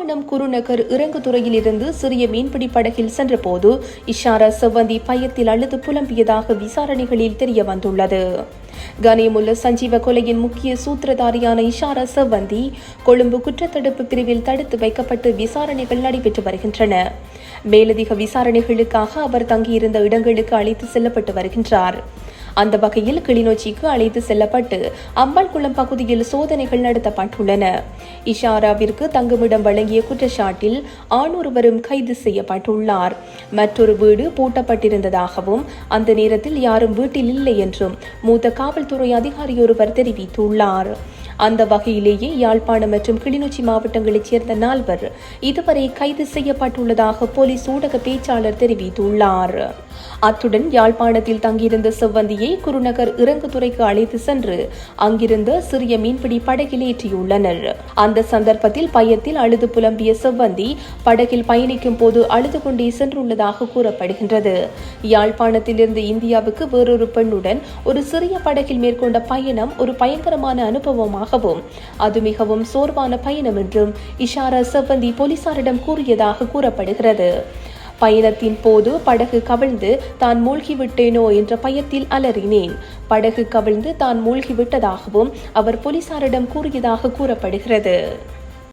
யாழ்ப்பாணம் குருநகர் இறங்குதுறையில் இருந்து சிறிய மீன்பிடி படகில் சென்றபோது இஷாரா செவ்வந்தி பயத்தில் அழுது புலம்பியதாக விசாரணைகளில் தெரிய வந்துள்ளது கனிமுல்ல சஞ்சீவ கொலையின் முக்கிய சூத்திரதாரியான இஷாரா செவ்வந்தி கொழும்பு குற்றத்தடுப்பு பிரிவில் தடுத்து வைக்கப்பட்டு விசாரணைகள் நடைபெற்று வருகின்றன. மேலதிக விசாரணைகளுக்காக அவர் தங்கியிருந்த இடங்களுக்கு அழைத்து செல்லப்பட்டு வருகின்றார். அந்த வகையில் கிளிநொச்சிக்கு அழைத்து செல்லப்பட்டு அம்பாள்குளம் பகுதியில் சோதனைகள் நடத்தப்பட்டுள்ளன. இஷாராவிற்கு தங்குமிடம் வழங்கிய குற்றச்சாட்டில் ஆணொருவரும் கைது செய்யப்பட்டுள்ளார். மற்றொரு வீடு பூட்டப்பட்டிருந்ததாகவும் அந்த நேரத்தில் யாரும் வீட்டில் இல்லை என்றும் மூத்த காவல்துறை அதிகாரியொருவர் தெரிவித்துள்ளார். அந்த வகையிலேயே யாழ்ப்பாணம் மற்றும் கிளிநொச்சி மாவட்டங்களைச் சேர்ந்த நால்வர் இதுவரை கைது செய்யப்பட்டுள்ளதாக போலீஸ் ஊடக பேச்சாளர் தெரிவித்துள்ளார். அத்துடன் யாழ்ப்பாணத்தில் தங்கியிருந்த செவ்வந்தியை குருநகர் இறங்குதுறைக்கு அழைத்து சென்று அங்கிருந்த சிறிய மீன்பிடி படகில் ஏற்றியுள்ளனர். அந்த சந்தர்ப்பத்தில் பயத்தில் அழுது புலம்பிய செவ்வந்தி படகில் பயணிக்கும் போது அழுது கொண்டே சென்றுள்ளதாக கூறப்படுகின்றது. யாழ்ப்பாணத்திலிருந்து இந்தியாவுக்கு வேறொரு பெண்ணுடன் ஒரு சிறிய படகில் மேற்கொண்ட பயணம் ஒரு பயங்கரமான அனுபவமாகவும் அது மிகவும் சோர்வான பயணம் என்றும் இஷாரா செவ்வந்தி போலீசாரிடம் கூறியதாக கூறப்படுகிறது. பயணத்தின் போது படகு கவிழ்ந்து தான் மூழ்கிவிட்டேனோ என்ற பயத்தில் அலறினேன். படகு கவிழ்ந்து தான் மூழ்கிவிட்டதாகவும் அவர் போலீசாரிடம் கூறியதாக கூறப்படுகிறது.